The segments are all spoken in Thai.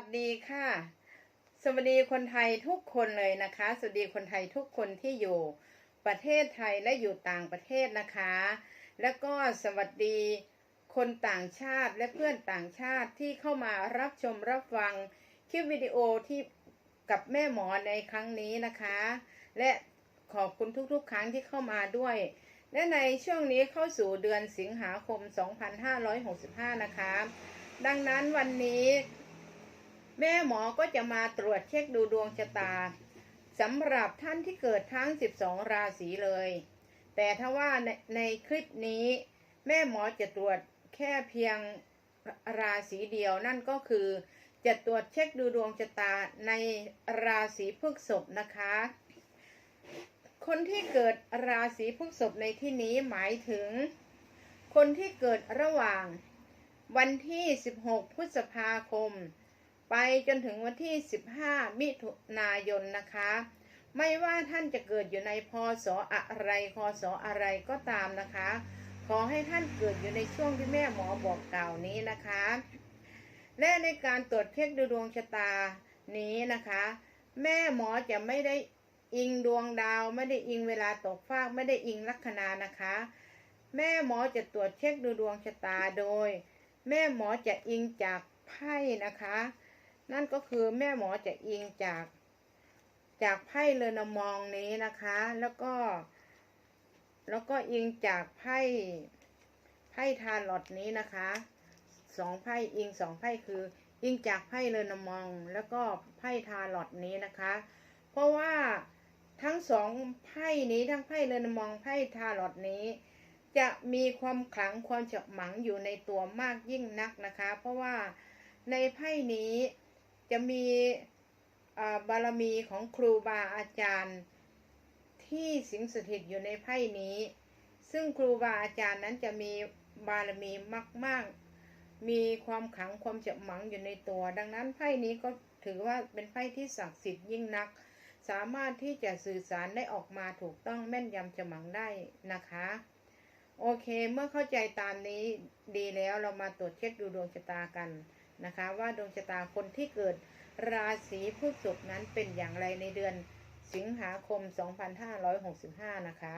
วัสดีค่ะ สวัสดีคนไทยทุกคนเลยนะคะ สวัสดีคนไทยทุกคนที่อยู่ประเทศไทยและอยู่ต่างประเทศนะคะ แล้วก็สวัสดีคนต่างชาติและเพื่อนต่างชาติที่เข้ามารับชมรับฟังคลิปวิดีโอที่กับแม่หมอในครั้งนี้นะคะ และขอบคุณทุกๆ ครั้งที่เข้ามาด้วย และในช่วงนี้เข้าสู่เดือนสิงหาคม 2565 นะคะ ดังนั้นวันนี้ แม่หมอก็จะมาตรวจเช็คดูดวงชะตาสำหรับท่านที่เกิดทั้ง 12 ราศีเลย แต่ถ้าว่าในในคลิปนี้ แม่หมอจะตรวจแค่เพียงราศีเดียวนั่นก็คือ จะตรวจเช็คดูดวงชะตาในราศีพฤษภนะคะ คนที่เกิดราศีพฤษภในที่นี้หมายถึง คนที่เกิดระหว่างวันที่ 16 พฤษภาคม ไปจนถึงวันที่ 15 มิถุนายนนะคะ ไม่ว่าท่านจะเกิดอยู่ในพศอะไรคศอะไรก็ตามนะคะ ขอให้ท่านเกิดอยู่ในช่วงที่แม่หมอบอกกล่าวนี้นะคะ และในการตรวจเช็คดูดวงชะตานี้นะคะ แม่หมอจะไม่ได้อิงดวงดาว ไม่ได้อิงเวลาตกฟากไม่ได้อิงลัคนานะคะ แม่หมอจะตรวจเช็คดูดวงชะตาโดย แม่หมอจะอิงจากไพ่นะคะ นั่นก็คือแม่หมอจะอิงจากจากไพ่เรอนมองนี้นะคะ แล้วก็ แล้วก็อิงจากไพ่ไพ่ทาร์ลอตนี้นะคะสองไพ่อิงสองไพ่คือ อิงจากไพ่เรอนมอง แล้วก็ไพ่ทาร์ลอตนี้นะคะ เพราะว่าทั้งสองไพ่นี้ทั้งไพ่เรอนมองไพ่ทาร์ลอตนี้ จะมีความขลังความเฉะหมังอยู่ในตัวมากยิ่งนักนะคะ เพราะว่าในไพ่นี้ จะมีบารมีของครูบาอาจารย์ที่สิงสถิตอยู่ในไพ่นี้ ซึ่งครูบาอาจารย์นั้นจะมีบารมีมาก ๆ มีความขังความเฉหมังอยู่ในตัว ดังนั้นไพ่นี้ก็ถือว่าเป็นไพ่ที่ศักดิ์สิทธิ์ยิ่งนัก สามารถที่จะสื่อสารได้ออกมาถูกต้องแม่นยำเฉหมังได้นะคะ โอเค เมื่อเข้าใจตามนี้ดีแล้วเรามาตรวจเช็คดูดวงชะตากัน นะคะ ว่าดวงชะตาคนที่เกิดราศีพฤษภนั้นเป็นอย่างไรในเดือนสิงหาคม 2565 นะคะ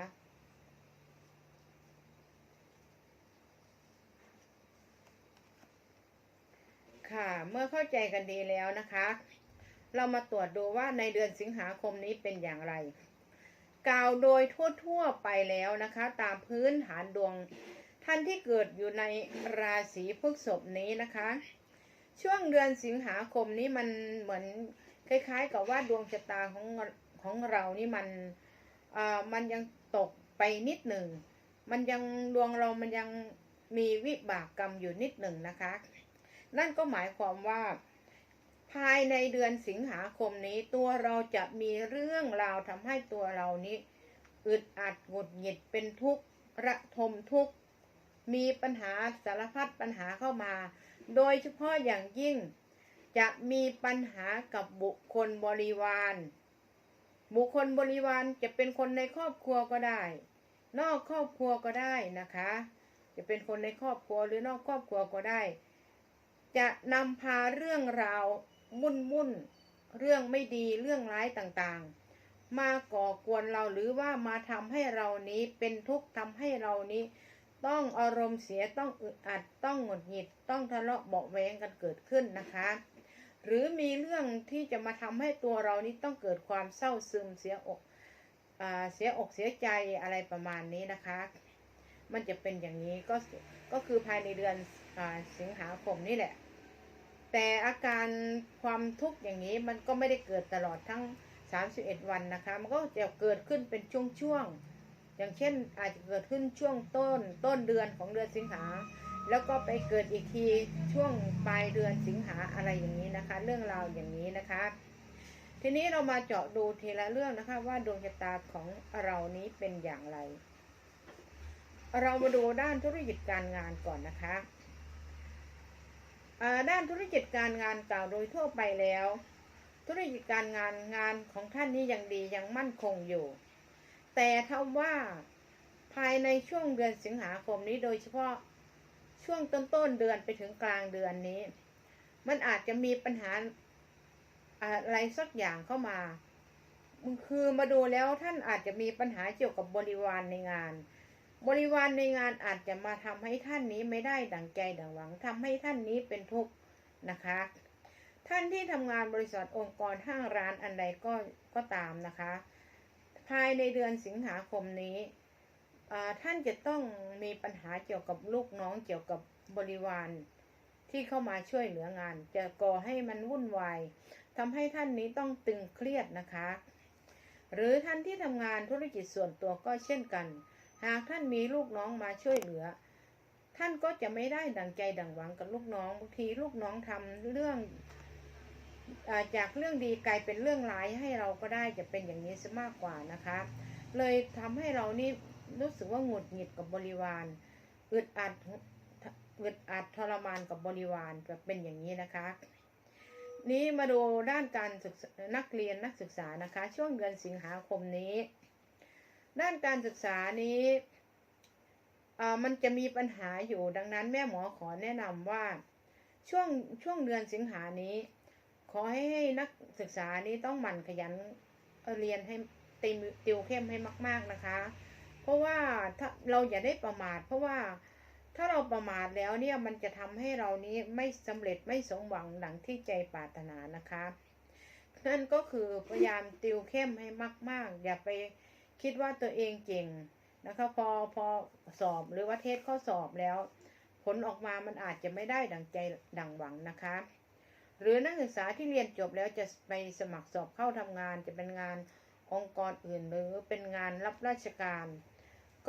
ค่ะ เมื่อเข้าใจกันดีแล้วนะคะ เรามาตรวจดูว่าในเดือนสิงหาคมนี้เป็นอย่างไร กล่าวโดยทั่วๆไปแล้วนะคะ ตามพื้นฐานดวงท่านที่เกิดอยู่ในราศีพฤษภนี้นะคะ ช่วงเดือนสิงหาคมนี้มันเหมือนคล้ายๆ กับว่าดวงชะตาของของเรานี่มันเอ่อมันยังตกไปนิดหนึ่ง มันยังดวงเรามันยังมีวิบากกรรมอยู่นิดหนึ่งนะคะ นั่นก็หมายความว่า ภายในเดือนสิงหาคมนี้ตัวเราจะมีเรื่องราวทำให้ตัวเรานี้อึดอัดหงุดหงิดเป็นทุกข์ระทมทุกข์มีปัญหาสารพัดปัญหาเข้ามา โดยเฉพาะอย่างยิ่ง จะมีปัญหากับบุคคลบริวาร บุคคลบริวารจะเป็นคนในครอบครัวก็ได้ นอกครอบครัวก็ได้นะคะ จะเป็นคนในครอบครัวหรือนอกครอบครัวก็ได้ จะนำพาเรื่องราวมุ่นมุ่นเรื่องไม่ดีเรื่องร้ายต่างๆ มาก่อกวนเราหรือว่ามาทำให้เรานี้เป็นทุกข์ทำให้เรานี้ ต้องอารมณ์เสียต้องอึดอัดต้องหงุดหงิดต้องทะเลาะเบาะแวงกันเกิดขึ้นนะคะ หรือมีเรื่องที่จะมาทำให้ตัวเรานี้ต้องเกิดความเศร้าซึมเสียอกอเสียอกเสียใจอะไรประมาณนี้นะคะ มันจะเป็นอย่างนี้ก็ก็คือภายในเดือนอสิงหาคมนี่แหละ แต่อาการความทุกข์อย่างนี้มันก็ไม่ได้เกิดตลอดทั้ง 31 วันนะคะ มันก็จะเกิดขึ้นเป็นช่วงๆ อย่างเช่นอาจจะเกิดขึ้นช่วงต้นต้นเดือนของเดือนสิงหา แล้วก็ไปเกิดอีกทีช่วงปลายเดือนสิงหาอะไรอย่างนี้นะคะ เรื่องราวอย่างนี้นะคะ ทีนี้เรามาเจาะดูทีละเรื่องนะคะ ว่าดวงชะตาของเรานี้เป็นอย่างไร เรามาดูด้านธุรกิจการงานก่อนนะคะด้านธุรกิจการงานกล่าวโดยทั่วไปแล้ว ธุรกิจการงานงานของท่านนี้ยังดียังมั่นคงอยู่ แต่ถ้าว่าภายในช่วงเดือนสิงหาคมนี้โดยเฉพาะช่วงต้นต้นๆเดือนไปถึงกลางเดือนนี้ มันอาจจะมีปัญหาอะไรสักอย่างเข้ามาคือมาดูแล้วท่านอาจจะมีปัญหาเกี่ยวกับบริวารในงาน บริวารในงานอาจจะมาทำให้ท่านนี้ไม่ได้ดังใจดังหวังทำให้ท่านนี้เป็นทุกข์นะคะ ท่านที่ทำงานบริษัทองค์กรห้างร้านอันใดก็ก็ตามนะคะ ภายในเดือนสิงหาคมนี้ ท่านจะต้องมีปัญหาเกี่ยวกับลูกน้องเกี่ยวกับบริวารที่เข้ามาช่วยเหลืองาน จะก่อให้มันวุ่นวายทำให้ท่านนี้ต้องตึงเครียดนะคะ หรือท่านที่ทำงานธุรกิจส่วนตัวก็เช่นกัน หากท่านมีลูกน้องมาช่วยเหลือ ท่านก็จะไม่ได้ดังใจดังหวังกับลูกน้องบางทีลูกน้องทำเรื่อง จากเรื่องดีกลายเป็นเรื่องร้ายให้เราก็ได้จะเป็นอย่างนี้ซะมากกว่านะคะ เลยทำให้เรานี่รู้สึกว่าหงุดหงิดกับบริวารอึดอัดอึดอัดทรมานกับบริวารจะเป็นอย่างนี้นะคะ นี้มาดูด้านการศึกนักเรียนนักศึกษานะคะ ช่วงเดือนสิงหาคมนี้ ด้านการศึกษานี้มันจะมีปัญหาอยู่ดังนั้นแม่หมอขอแนะนำว่าช่วงช่วงเดือนสิงหานี้ ขอให้ให้นักศึกษานี้ต้องหมั่นขยันเรียนให้ติวติวเข้มให้มาก ๆนะคะ เพราะว่าถ้าเราอย่าได้ประมาท เพราะว่าถ้าเราประมาทแล้วเนี่ยมันจะทำให้เรานี้ไม่สำเร็จไม่สมหวังดังที่ใจปรารถนานะคะ นั่นก็คือพยายามติวเข้มให้มาก ๆ อย่าไปคิดว่าตัวเองเก่งนะคะพอพอสอบหรือว่าเทสข้อสอบแล้ว ผลออกมามันอาจจะไม่ได้ดังใจดังหวังนะคะ หรือนักศึกษาที่เรียนจบแล้วจะไปสมัครสอบเข้าทำงานจะเป็นงานองค์กรอื่น หรือเป็นงานรับราชการ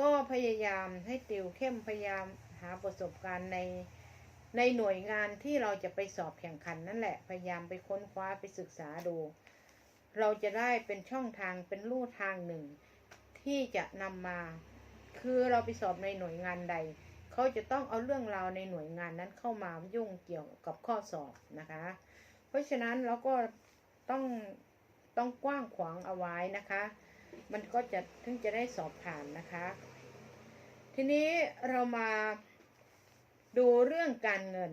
ก็พยายามให้ติวเข้มพยายามหาประสบการณ์ในในหน่วยงานที่เราจะไปสอบแข่งขันนั่นแหละ พยายามไปค้นคว้าไปศึกษาดู เราจะได้เป็นช่องทางเป็นลู่ทางหนึ่ง ที่จะนำมา คือเราไปสอบในหน่วยงานใด เขาจะต้องเอาเรื่องราวในหน่วยงานนั้นเข้ามายุ่งเกี่ยวกับข้อสอบนะคะ เพราะฉะนั้นเราก็ต้องต้องกว้างขวางเอาไว้นะคะ มันก็จะถึงจะได้สอบผ่านนะคะ ทีนี้เรามาดูเรื่องการเงิน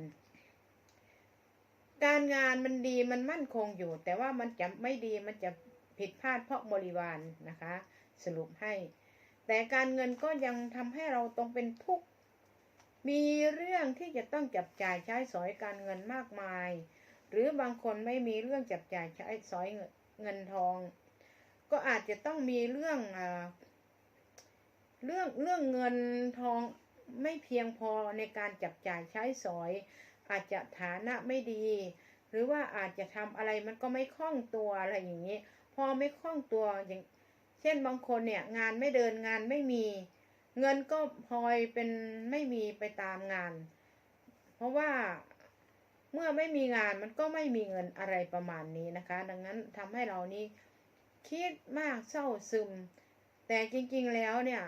การงานมันดีมันมั่นคงอยู่ แต่ว่ามันจะไม่ดีมันจะผิดพลาดเพราะบริวารนนะคะ สรุปให้ แต่การเงินก็ยังทำให้เราต้องเป็นทุกข์ มีเรื่องที่จะต้องจับจ่ายใช้สอยการเงินมากมาย หรือบางคนไม่มีเรื่องจับจ่ายใช้สอยเงินทอง ก็อาจจะต้องมีเรื่องอเรื่องเรื่องเงินทองไม่เพียงพอในการจับจ่ายใช้สอย อาจจะฐานะไม่ดี หรือว่าอาจจะทำอะไรมันก็ไม่คล่องตัวอะไรอย่างนี้ พอไม่คล่องตัวอย่าง เช่นบางคนเนี่ยงานไม่เดินงานไม่มี เงินก็พลอยเป็นไม่มีไปตามงาน เพราะว่าเมื่อไม่มีงานมันก็ไม่มีเงินอะไรประมาณนี้นะคะ ดังนั้นทำให้เรานี้คิดมากเศร้าซึม แต่จริงๆแล้วเนี่ย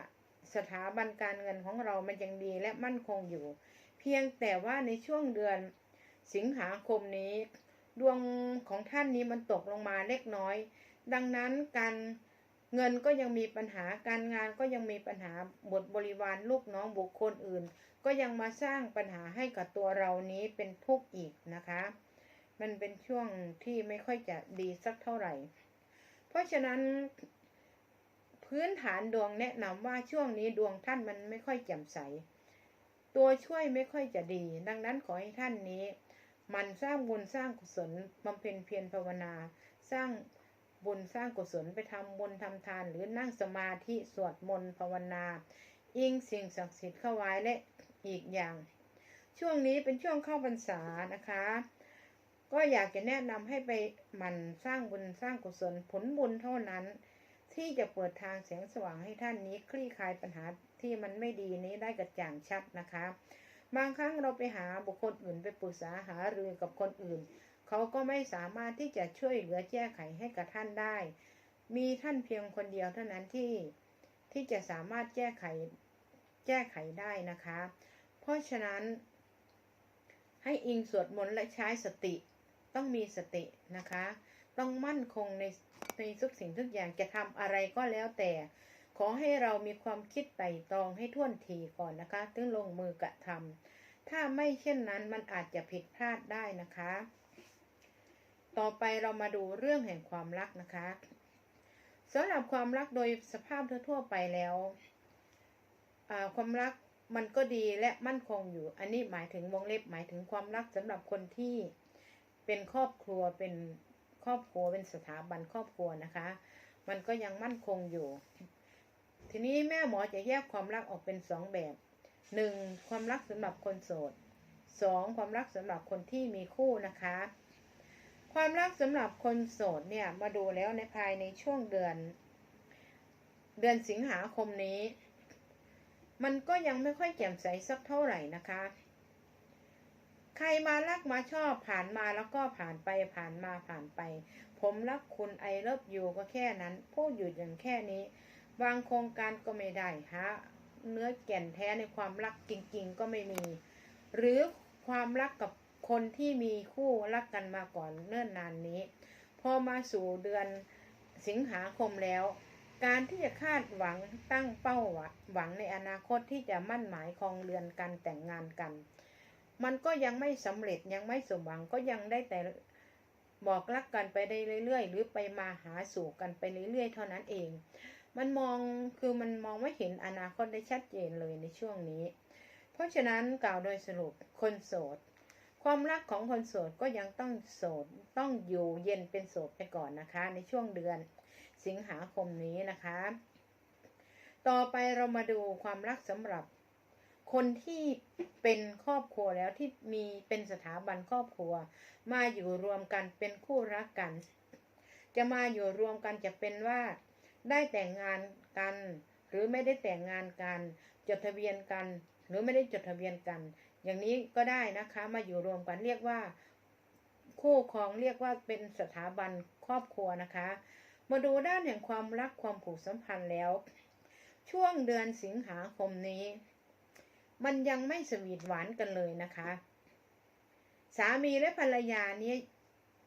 สถาบันการเงินของเรามันยังดีและมั่นคงอยู่ เพียงแต่ว่าในช่วงเดือนสิงหาคมนี้ ดวงของท่านนี้มันตกลงมาเล็กน้อย ดังนั้นการ เงินก็ยังมีปัญหาการงานก็ยังมีปัญหาบทบริวารลูกน้องบุคคลอื่น ก็ยังมาสร้างปัญหาให้กับตัวเรานี้เป็นทุกข์อีกนะคะ มันเป็นช่วงที่ไม่ค่อยจะดีสักเท่าไหร่ เพราะฉะนั้น พื้นฐานดวงแนะนำว่าช่วงนี้ดวงท่านมันไม่ค่อยแจ่มใส ตัวช่วยไม่ค่อยจะดี ดังนั้นขอให้ท่านนี้ มันสร้างบุญสร้างกุศลบำเพ็ญเพียรภาวนา สร้าง บุญสร้างกุศลไปทำบุญทำทาน หรือนั่งสมาธิสวดมนต์ภาวนา อิงสิ่งศักดิ์สิทธิ์เข้าไว้และอีกอย่าง ช่วงนี้เป็นช่วงเข้าพรรษานะคะ ก็อยากจะแนะนำให้ไปหมั่นสร้างบุญสร้างกุศลผลบุญเท่านั้น ที่จะเปิดทางแสงสว่างให้ท่านนี้คลี่คลายปัญหาที่มันไม่ดีนี้ได้กระจ่างชัดนะคะ บางครั้งเราไปหาบุคคลอื่นไปปรึกษาหารือกับคนอื่น เขาก็ไม่สามารถที่จะช่วยเหลือแก้ไขให้กับท่านได้ มีท่านเพียงคนเดียวเท่านั้นที่ที่จะสามารถแก้ไขแก้ไขได้นะคะ เพราะฉะนั้น ให้อิงสวดมนต์และใช้สติต้องมีสตินะคะ ต้องมั่นคงในในทุกสิ่งทุกอย่างจะทำอะไรก็แล้วแต่ ขอให้เรามีความคิดไต่ตรองให้ท่วนทีก่อนนะคะ ถึงลงมือกระทำถ้าไม่เช่นนั้นมันอาจจะผิดพลาดได้นะคะ ต่อไปเรามาดูเรื่องแห่งความรักนะคะสำหรับความรักโดยสภาพทั่วไปแล้วความรักมันก็ดีและมั่นคงอยู่ อันนี้หมายถึงวงเล็บหมายถึงความรักสำหรับคนที่เป็นครอบครัวเป็นครอบครัวเป็นสถาบันครอบครัวนะคะ มันก็ยังมั่นคงอยู่ ทีนี้แม่หมอจะแยกความรักออกเป็นสองแบบหนึ่งความรักสำหรับคนโสดสองความรักสำหรับคนที่มีคู่นะคะ ความรักสำหรับคนโสดเนี่ยมาดูแล้วในภายในช่วงเดือน เดือนสิงหาคมนี้ มันก็ยังไม่ค่อยแจ่มใสสักเท่าไหร่นะคะ ใครมารักมาชอบผ่านมาแล้วก็ผ่านไปผ่านมาผ่านไป ผมรักคุณไอเลิฟยูก็แค่นั้น พูดอยู่อย่างแค่นี้ วางโครงการก็ไม่ได้ฮะเนื้อแก่นแท้ในความรักจริง ๆ ก็ไม่มี หรือความรักกับ คนที่มีคู่รักกันมาก่อนเนิ่นนานนี้ พอมาสู่เดือนสิงหาคมแล้ว การที่จะคาดหวังตั้งเป้าหวังในอนาคตที่จะมั่นหมายคองเรือนกันแต่งงานกัน มันก็ยังไม่สำเร็จยังไม่สมหวังก็ยังได้แต่บอกรักกันไปได้เรื่อยๆ หรือไปมาหาสู่กันไปเรื่อยๆ เท่านั้นเอง มันมองคือมันมองไม่เห็นอนาคตได้ชัดเจนเลยในช่วงนี้ เพราะฉะนั้นกล่าวโดยสรุปคนโสด ความรักของคนโสดก็ยังต้องโสดต้องอยู่เย็นเป็นโสดไปก่อนนะคะ ในช่วงเดือนสิงหาคมนี้นะคะ ต่อไปเรามาดูความรักสำหรับคนที่เป็นครอบครัวแล้วที่มีเป็นสถาบันครอบครัว มาอยู่รวมกันเป็นคู่รักกัน จะมาอยู่รวมกันจะเป็นว่า ได้แต่งงานกัน หรือไม่ได้แต่งงานกัน จดทะเบียนกัน หรือไม่ได้จดทะเบียนกัน อย่างนี้ก็ได้นะคะ มาอยู่รวมกันเรียกว่า คู่ครองเรียกว่าเป็นสถาบันครอบครัวนะคะ มาดูด้านแห่งความรักความผูกสัมพันธ์แล้ว ช่วงเดือนสิงหาคมนี้ มันยังไม่สวีทหวานกันเลยนะคะ สามีและภรรยานี้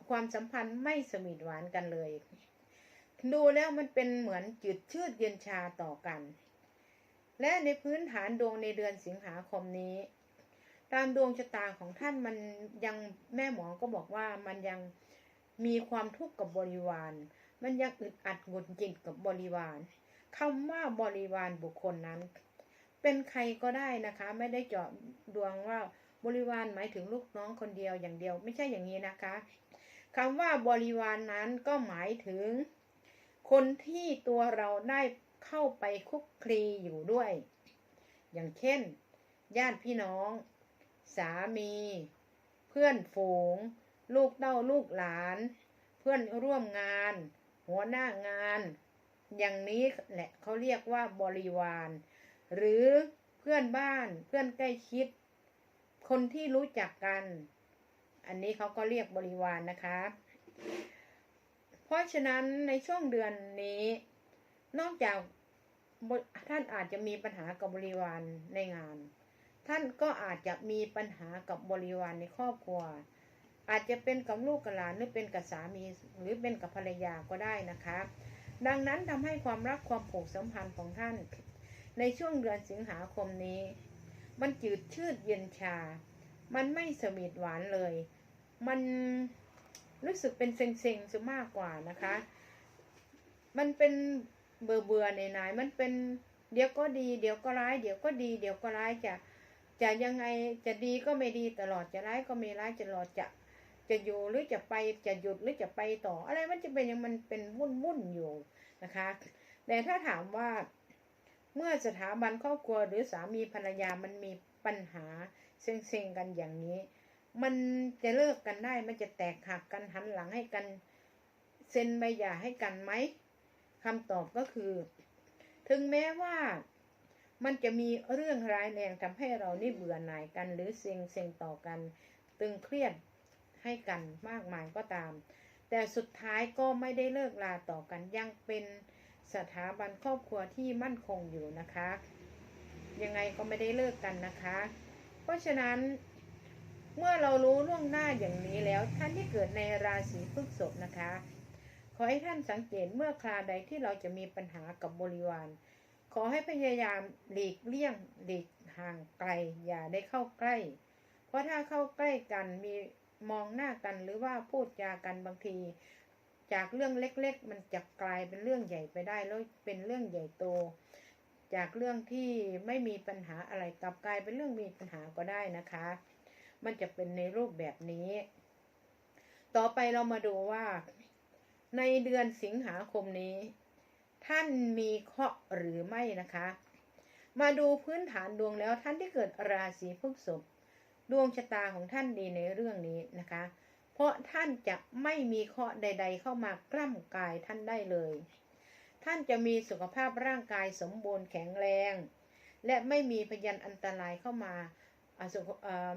ความสัมพันธ์ไม่สวีทหวานกันเลย ดูแล้วมันเป็นเหมือนจืดชืดเย็นชาต่อกัน และในพื้นฐานดวงในเดือนสิงหาคมนี้ ตามดวงชะตาของท่านมันยังแม่หมอก็บอกว่ามันยังมีความทุกข์กับบริวาร มันยังอึดอัดหงุดหงิดกับบริวารคำว่าบริวารบุคคลนั้น เป็นใครก็ได้นะคะ ไม่ได้เจาะดวงว่าบริวารหมายถึงลูกน้องคนเดียวอย่างเดียว ไม่ใช่อย่างนี้นะคะคำว่าบริวารนนั้นก็หมายถึง คนที่ตัวเราได้เข้าไปคุกคลีอยู่ด้วย อย่างเช่น ญาติพี่น้อง สามี เพื่อนฝูง ลูกเต้าลูกหลาน เพื่อนร่วมงาน หัวหน้างาน อย่างนี้แหละเขาเรียกว่าบริวาร หรือเพื่อนบ้านเพื่อนใกล้ชิด คนที่รู้จักกัน อันนี้เขาก็เรียกบริวารนนะคะ เพราะฉะนั้นในช่วงเดือนนี้ นอกจากท่านอาจจะมีปัญหากับบริวารในงาน ท่านก็อาจจะมีปัญหากับบริวารในครอบครัว อาจจะเป็นกับลูกกับหลานหรือเป็นกับสามี หรือเป็นกับภรรยาก็ได้นะคะ ดังนั้นทำให้ความรักความผูกสัมพันธ์ของท่าน ในช่วงเดือนสิงหาคมนี้ มันจืดชืดเย็นชา มันไม่สวีทหวานเลย มันรู้สึกเป็นเซ็งๆซะมากกว่านะคะ มันเป็นเบื่อเบื่อในนายมันเป็นเดี๋ยวก็ดี เดี๋ยวก็ร้าย เดี๋ยวก็ดี เดี๋ยวก็ร้ายจ้ะ จะยังไงจะดีก็ไม่ดีตลอดจะร้ายก็ไม่ร้ายจะตลอดจะ จะอยู่หรือจะไปจะหยุดหรือจะไปต่อ อะไรมันจะเป็นอย่างมันเป็นวุ่นวุ่นอยู่นะคะ แต่ถ้าถามว่าเมื่อสถาบันครอบครัวหรือสามีภรรยามันมีปัญหาเซ็งๆกันอย่างนี้ มันจะเลิกกันได้ มันจะแตกหักกันหันหลังให้กันเซ็นใบหย่าให้กันไหมคำตอบก็คือ ถึงแม้ว่า มันจะมีเรื่องร้ายแรงทำให้เรานี่เบื่อหน่ายกัน หรือเซ็งเซ็งต่อกัน ตึงเครียดให้กันมากมายก็ตาม แต่สุดท้ายก็ไม่ได้เลิกลาต่อกันยังเป็นสถาบันครอบครัวที่มั่นคงอยู่นะคะ ยังไงก็ไม่ได้เลิกกันนะคะ เพราะฉะนั้นเมื่อเรารู้ล่วงหน้าอย่างนี้แล้วท่านที่เกิดในราศีพฤษภนะคะ ขอให้ท่านสังเกตเมื่อคราใดที่เราจะมีปัญหากับบริวาร ขอให้พยายามหลีกเลี่ยงหลีกห่างไกล อย่าได้เข้าใกล้ เพราะถ้าเข้าใกล้กันมีมองหน้ากันหรือว่าพูดจากันบางที จากเรื่องเล็ก ๆ มันจะกลายเป็นเรื่องใหญ่ไปได้แล้วเป็นเรื่องใหญ่โต จากเรื่องที่ไม่มีปัญหาอะไรกลับกลายเป็นเรื่องมีปัญหาก็ได้นะคะ มันจะเป็นในรูปแบบนี้ ต่อไปเรามาดูว่า ในเดือนสิงหาคมนี้ ท่านมีเคราะห์หรือไม่นะคะ มาดูพื้นฐานดวงแล้วท่านที่เกิดราศีพฤษภดวงชะตาของท่านดีในเรื่องนี้นะคะ เพราะท่านจะไม่มีเคราะห์ใด ๆ เข้ามากล้ำกายท่านได้เลย ท่านจะมีสุขภาพร่างกายสมบูรณ์แข็งแรง และไม่มีพยันอันตรายเข้ามา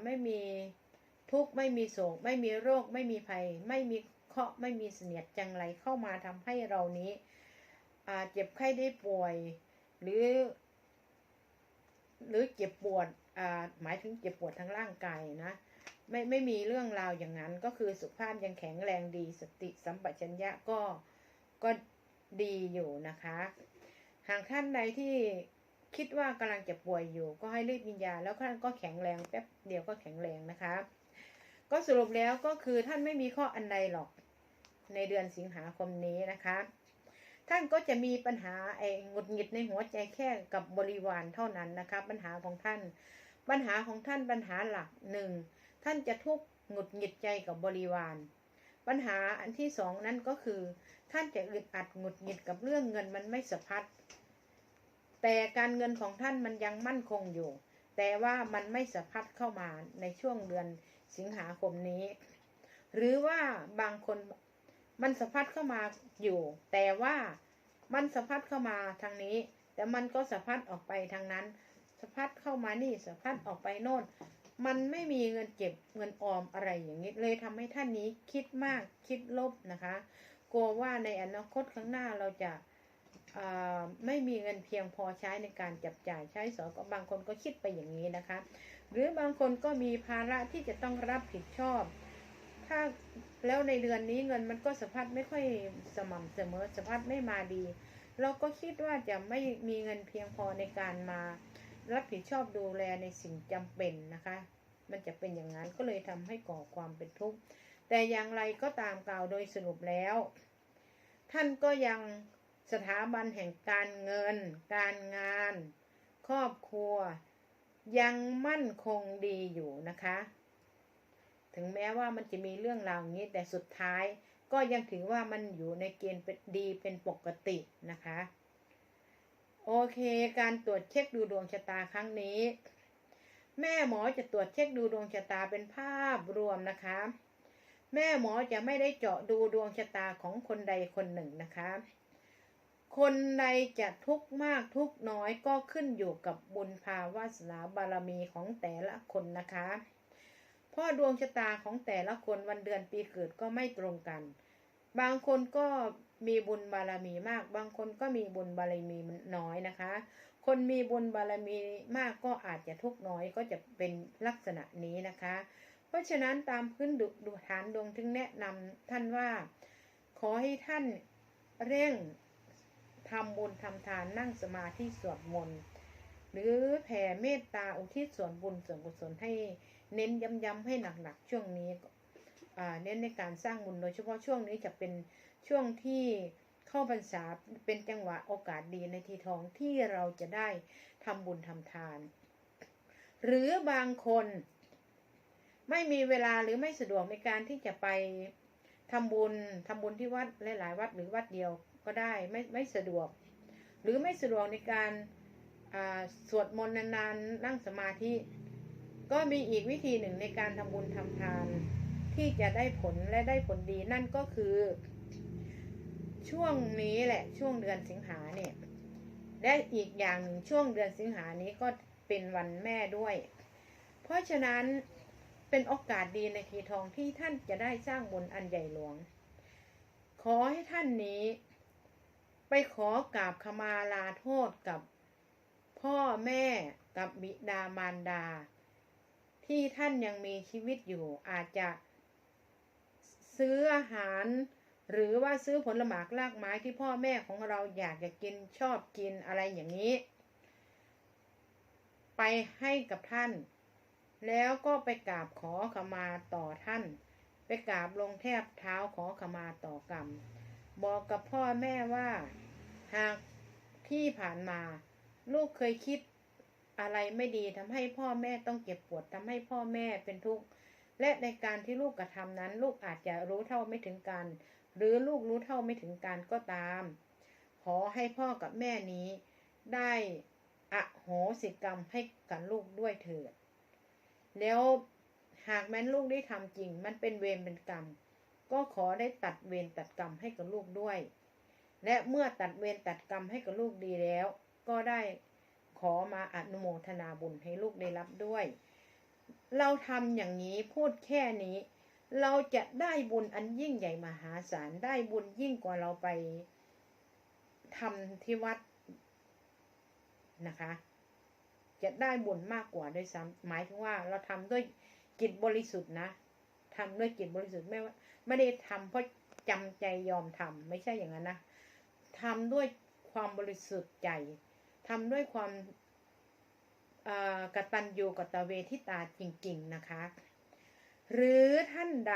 ไม่มีทุกข์ไม่มีโศกไม่มีโรค ไม่มีภัย ไม่มีเคราะห์ไม่มีเสนียดจังไรเข้ามาทำให้เรานี้ เจ็บไข้ได้ป่วย หรือ หรือเจ็บปวดอ่าหมายถึงเจ็บปวดทางร่างกายนะไม่ไม่มีเรื่องราวอย่างนั้นก็คือสุขภาพยังแข็งแรงดีสติสัมปชัญญะก็ก็ดีอยู่นะคะ หากท่านใดที่คิดว่ากำลังจะป่วยอยู่ ก็ให้รีบกินยาแล้วท่านก็แข็งแรงแป๊บเดียวก็แข็งแรงนะคะ ก็สรุปแล้วก็คือท่านไม่มีข้ออันใดหรอกในเดือนสิงหาคมนี้นะคะ ท่านก็จะมีปัญหาไอ้หงุดหงิดในหัวใจแค่กับบริวารเท่านั้นนะคะปัญหาของท่าน ปัญหาของท่านปัญหาหลักหนึ่งท่านจะทุกข์หงุดหงิดใจกับบริวาร ปัญหาอันที่สองนั่นก็คือ ท่านจะอึดอัดหงุดหงิดกับเรื่องเงินมันไม่สะพัดแต่การเงินของท่านมันยังมั่นคงอยู่ แต่ว่ามันไม่สะพัดเข้ามาในช่วงเดือนสิงหาคมนี้ หรือว่าบางคน มันสะพัดเข้ามาอยู่ แต่ว่ามันสะพัดเข้ามาทางนี้ แต่มันก็สะพัดออกไปทางนั้นสะพัดเข้ามานี่สะพัดออกไปโน่น มันไม่มีเงินเก็บเงินออมอะไรอย่างนี้ เลยทำให้ท่านนี้คิดมากคิดลบนะคะ กลัวว่าในอนาคตข้างหน้าเราจะไม่มีเงินเพียงพอใช้ในการจับจ่ายใช้สอยก็บางคนก็คิดไปอย่างนี้นะคะ หรือบางคนก็มีภาระที่จะต้องรับผิดชอบ ถ้าแล้วในเดือนนี้เงินมันก็สะพัดไม่ค่อยสม่ำเสมอสะพัดไม่มาดี เราก็คิดว่าจะไม่มีเงินเพียงพอในการมารับผิดชอบดูแลในสิ่งจำเป็นนะคะ มันจะเป็นอย่างนั้นก็เลยทำให้ก่อความเป็นทุกข์แต่อย่างไรก็ตามกล่าวโดยสรุปแล้ว ท่านก็ยังสถาบันแห่งการเงิน การงาน ครอบครัว ยังมั่นคงดีอยู่นะคะ ถึงแม้ว่ามันจะมีเรื่องราวอย่างนี้ แต่สุดท้ายก็ยังถือว่ามันอยู่ในเกณฑ์ดีเป็นปกตินะคะ โอเค การตรวจเช็คดูดวงชะตาครั้งนี้ แม่หมอจะตรวจเช็คดูดวงชะตาเป็นภาพรวมนะคะ แม่หมอจะไม่ได้เจาะดูดวงชะตาของคนใดคนหนึ่งนะคะ คนใดจะทุกข์มากทุกข์น้อยก็ขึ้นอยู่กับบุญภาวาสนาบารมีของแต่ละคนนะคะ ราะดวงชะตาของแต่ละคนวันเดือนปีเกิดก็ไม่ตรงกัน บางคนก็มีบุญบารมีมาก บางคนก็มีบุญบารมีน้อยนะคะ คนมีบุญบารมีมากก็อาจจะทุกน้อยก็จะเป็นลักษณะนี้นะคะ เพราะฉะนั้นตามพื้นดุดูฐานดวงถึงแนะนำท่านว่า ขอให้ท่านเร่งทำบุญทำทานนั่งสมาธิสวดมนต์หรือแผ่เมตตาอุทิศส่วนบุญส่วนกุศลให้ เน้นย้ำๆให้หนักๆช่วงนี้เน้นในการสร้างบุญโดยเฉพาะช่วงนี้จะเป็นช่วงที่เข้าพรรษาเป็นจังหวะโอกาสดีในทีทองที่เราจะได้ทำบุญทำทาน หรือบางคนไม่มีเวลาหรือไม่สะดวกในการที่จะไปทำบุญทำบุญที่วัดหลาย ๆ วัดหรือวัดเดียวก็ได้ไม่ไม่สะดวก หรือไม่สะดวกในการสวดมนต์นานๆนั่งสมาธิ ก็มีอีกวิธีหนึ่งในการทำบุญทำทาน ที่จะได้ผลและได้ผลดีนั่นก็คือ ช่วงนี้แหละช่วงเดือนสิงหาเนี่ยและอีกอย่างหนึ่งช่วงเดือนสิงหานี้ก็เป็นวันแม่ด้วย เพราะฉะนั้นเป็นโอกาสดีในทีทองที่ท่านจะได้สร้างบุญอันใหญ่หลวง ขอให้ท่านนี้ ไปขอกราบขมาลาโทษกับพ่อแม่กับบิดามารดา ที่ท่านยังมีชีวิตอยู่อาจจะซื้ออาหาร หรือว่าซื้อผลหมากลากไม้ที่พ่อแม่ของเราอยากจะกินชอบกินอะไรอย่างนี้ ไปให้กับท่าน แล้วก็ไปกราบขอขมาต่อท่าน ไปกราบลงแทบเท้าขอขมาต่อกรรม บอกกับพ่อแม่ว่า หากที่ผ่านมา ลูกเคยคิด อะไรไม่ดีทำให้พ่อแม่ต้องเจ็บปวดทำให้พ่อแม่เป็นทุกข์และในการที่ลูกกระทำนั้น ลูกอาจจะรู้เท่าไม่ถึงการหรือลูกรู้เท่าไม่ถึงการก็ตาม ขอให้พ่อกับแม่นี้ได้อโหสิกรรมให้กับลูกด้วยเถิดแล้วหากแม้นลูกได้ทำจริง มันเป็นเวรเป็นกรรม ก็ขอได้ตัดเวรตัดกรรมให้กับลูกด้วย และเมื่อตัดเวรตัดกรรมให้กับลูกดีแล้ว ก็ได้ ขอมาอนุโมทนาบุญให้ลูกได้รับด้วย เราทำอย่างนี้พูดแค่นี้ เราจะได้บุญอันยิ่งใหญ่มหาศาลได้บุญยิ่งกว่าเราไปทำที่วัดนะคะ จะได้บุญมากกว่าด้วยซ้ำหมายถึงว่าเราทำด้วยจิตบริสุทธิ์นะทำด้วยจิตบริสุทธิ์ไม่ไม่ได้ทำเพราะจำใจยอมทำไม่ใช่อย่างนั้นนะทำด้วยความบริสุทธิ์ใจ ทำด้วยความกตัญญูกตเวทิตาจริง ๆ นะคะ หรือท่านใด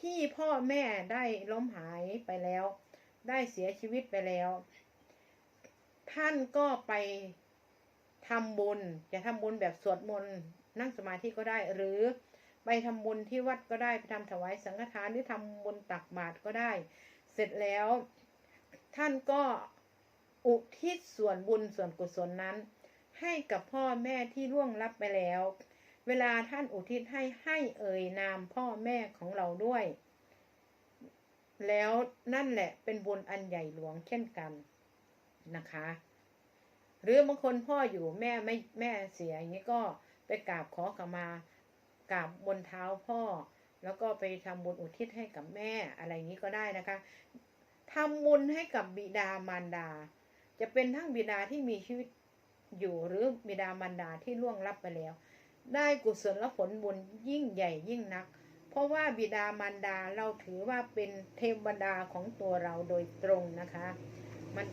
ที่พ่อแม่ได้ล้มหายไปแล้ว ได้เสียชีวิตไปแล้ว ท่านก็ไปทำบุญ จะทำบุญแบบสวดมนต์นั่งสมาธิก็ได้ หรือไปทำบุญที่วัดก็ได้ ไปทำถวายสังฆทานหรือทำบุญตักบาตรก็ได้ เสร็จแล้ว ท่านก็ อุทิศส่วนบุญส่วนกุศลนั้น ให้กับพ่อแม่ที่ล่วงลับไปแล้ว เวลาท่านอุทิศให้ให้เอ่ยนามพ่อแม่ของเราด้วย แล้วนั่นแหละเป็นบุญอันใหญ่หลวงเช่นกันนะคะ หรือบางคนพ่ออยู่แม่ไม่แม่เสียอย่างนี้ก็ไปกราบขอขมากราบบนเท้าพ่อ แล้วก็ไปทำบุญอุทิศให้กับแม่อะไรอย่างนี้ก็ได้นะคะทำบุญให้กับบิดามารดา จะเป็นทั้งบิดาที่มีชีวิตอยู่หรือบิดามารดาที่ล่วงลับไปแล้ว ได้กุศลและผลบุญยิ่งใหญ่ยิ่งนัก เพราะว่าบิดามารดาเราถือว่าเป็นเทวดาของตัวเราโดยตรงนะคะ มัน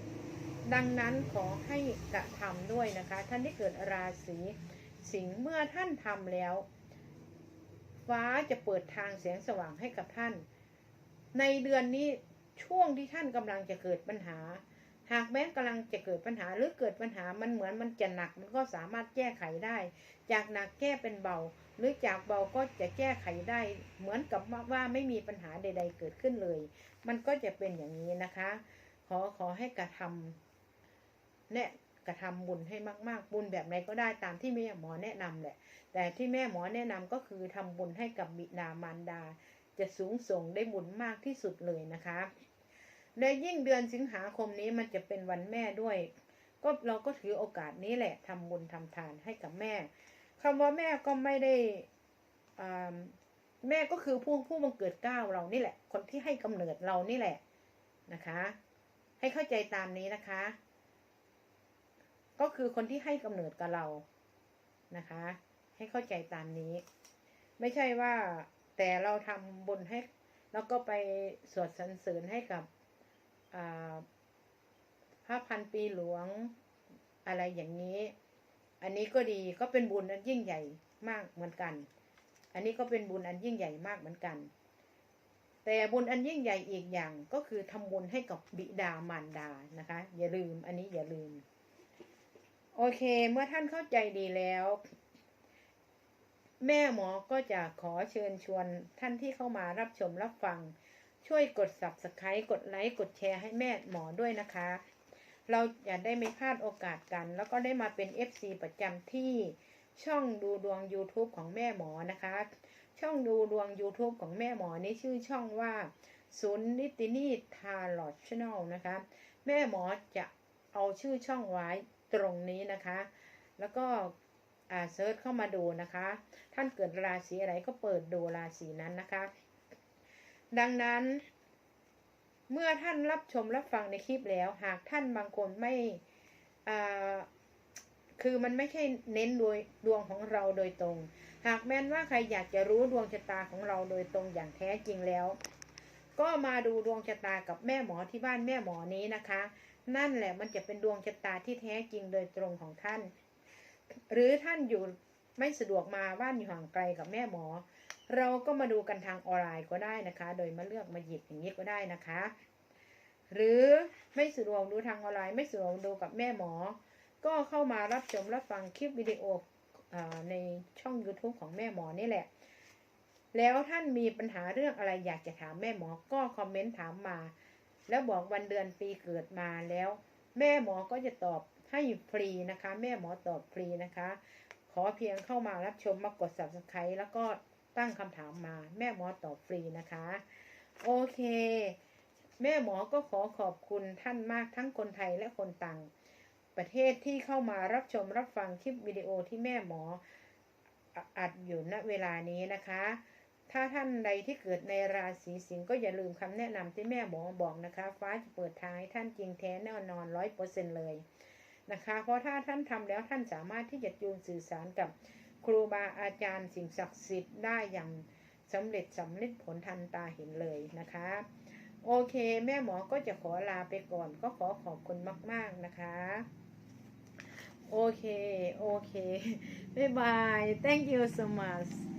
ดังนั้นขอให้กระทำด้วยนะคะ ท่านที่เกิดราศีสิงห์เมื่อท่านทำแล้ว ฟ้าจะเปิดทางแสงสว่างให้กับท่าน ในเดือนนี้ช่วงที่ท่านกำลังจะเกิดปัญหา หากแม้กำลังจะเกิดปัญหาหรือเกิดปัญหามันเหมือนมันจะหนักมันก็สามารถแก้ไขได้ จากหนักแก้เป็นเบา หรือจากเบาก็จะแก้ไขได้ เหมือนกับว่าไม่มีปัญหาใด ๆ เกิดขึ้นเลย มันก็จะเป็นอย่างนี้นะคะ ขอขอให้กระทำแนะกระทำบุญให้มาก ๆ บุญแบบไหนก็ได้ตามที่แม่หมอแนะนำแหละ แต่ที่แม่หมอแนะนำก็คือทำบุญให้กับบิดามารดา จะสูงส่งได้บุญมากที่สุดเลยนะคะ และยิ่งเดือนสิงหาคมนี้มันจะเป็นวันแม่ด้วย ก็เราก็ถือโอกาสนี้แหละทำบุญทำทานให้กับแม่คำว่าแม่ก็ไม่ได้อ่าแม่ก็คือผู้ผู้บังเกิดเก้าเรานี่แหละ คนที่ให้กำเนิดเรานี่แหละนะคะ ให้เข้าใจตามนี้นะคะ ก็คือคนที่ให้กำเนิดกับเรานะคะ ให้เข้าใจตามนี้ ไม่ใช่ว่าแต่เราทำบุญให้ แล้วก็ไปสวดสรรเสริญให้กับ อ่าพระพันปีหลวงอะไรอย่างนี้ อันนี้ก็ดีก็เป็นบุญอันยิ่งใหญ่มากเหมือนกัน อันนี้ก็เป็นบุญอันยิ่งใหญ่มากเหมือนกัน แต่บุญอันยิ่งใหญ่อีกอย่างก็คือทำบุญให้กับบิดามารดานะคะ อย่าลืม อันนี้อย่าลืม โอเค เมื่อท่านเข้าใจดีแล้ว แม่หมอก็จะขอเชิญชวนท่านที่เข้ามารับชมรับฟัง ช่วยกด subscribe กดไลค์กดแชร์ให้แม่หมอด้วยนะคะ เราจะได้ไม่พลาดโอกาสกัน แล้วก็ได้มาเป็น FC ประจำที่ช่องดูดวง YouTube ของแม่หมอนะคะ ช่องดูดวง YouTube ของแม่หมอนี้ชื่อช่องว่าศูนย์นิตินีทาร์ลอดชแนลนะคะ แม่หมอจะเอาชื่อช่องไว้ตรงนี้นะคะ แล้วก็อ่าเซิร์ชเข้ามาดูนะคะ ท่านเกิดราศีอะไรก็เปิดดูราศีนั้นนะคะ ดังนั้น เมื่อท่านรับชมรับฟังในคลิปแล้ว หากท่านบางคนไม่คือมันไม่ใช่เน้นโดยดวงของเราโดยตรง หากแม้นว่าใครอยากจะรู้ดวงชะตาของเราโดยตรงอย่างแท้จริงแล้ว ก็มาดูดวงชะตากับแม่หมอที่บ้านแม่หมอนี้นะคะ นั่นแหละมันจะเป็นดวงชะตาที่แท้จริงโดยตรงของท่าน หรือท่านอยู่ไม่สะดวกมาบ้านอยู่ห่างไกลกับแม่หมอ เราก็มาดูกันทางออนไลน์ก็ได้นะคะ โดยมาเลือกมาหยิบอย่างนี้ก็ได้นะคะ หรือไม่สะดวกดูทางออนไลน์ไม่สะดวกดูกับแม่หมอ ก็เข้ามารับชมรับฟังคลิปวิดีโออในช่อง YouTube ของแม่หมอนี่แหละ แล้วท่านมีปัญหาเรื่องอะไรอยากจะถามแม่หมอก็คอมเมนต์ถามมา แล้วบอกวันเดือนปีเกิดมาแล้ว แม่หมอก็จะตอบให้ฟรีนะคะ แม่หมอตอบฟรีนะคะ ขอเพียงเข้ามารับชมมากด subscribe แล้วก็ ตั้งคำถามมาแม่หมอตอบฟรีนะคะ โอเค แม่หมอก็ขอขอบคุณท่านมากทั้งคนไทยและคนต่าง ประเทศที่เข้ามารับชมรับฟังคลิปวิดีโอที่แม่หมออัดอยู่ณเวลานี้นะคะ ถ้าท่านใดที่เกิดในราศีสิงห์ก็อย่าลืมคำแนะนำที่แม่หมอบอกนะคะ ฟ้าจะเปิดทางให้ท่านจริงแท้แน่นอนร้อยเปอร์เซ็นเลยนะคะ เพราะถ้าท่านทำแล้วท่านสามารถที่จะจูงสื่อสารกับ ครูบาอาจารย์สิ่งศักดิ์สิทธิ์ได้อย่างสำเร็จสำเร็จผลทันตาเห็นเลยนะคะ โอเค แม่หมอก็จะขอลาไปก่อน ก็ขอขอบคุณมาก ๆนะคะ โอเค โอเค บ๊ายบาย thank you so much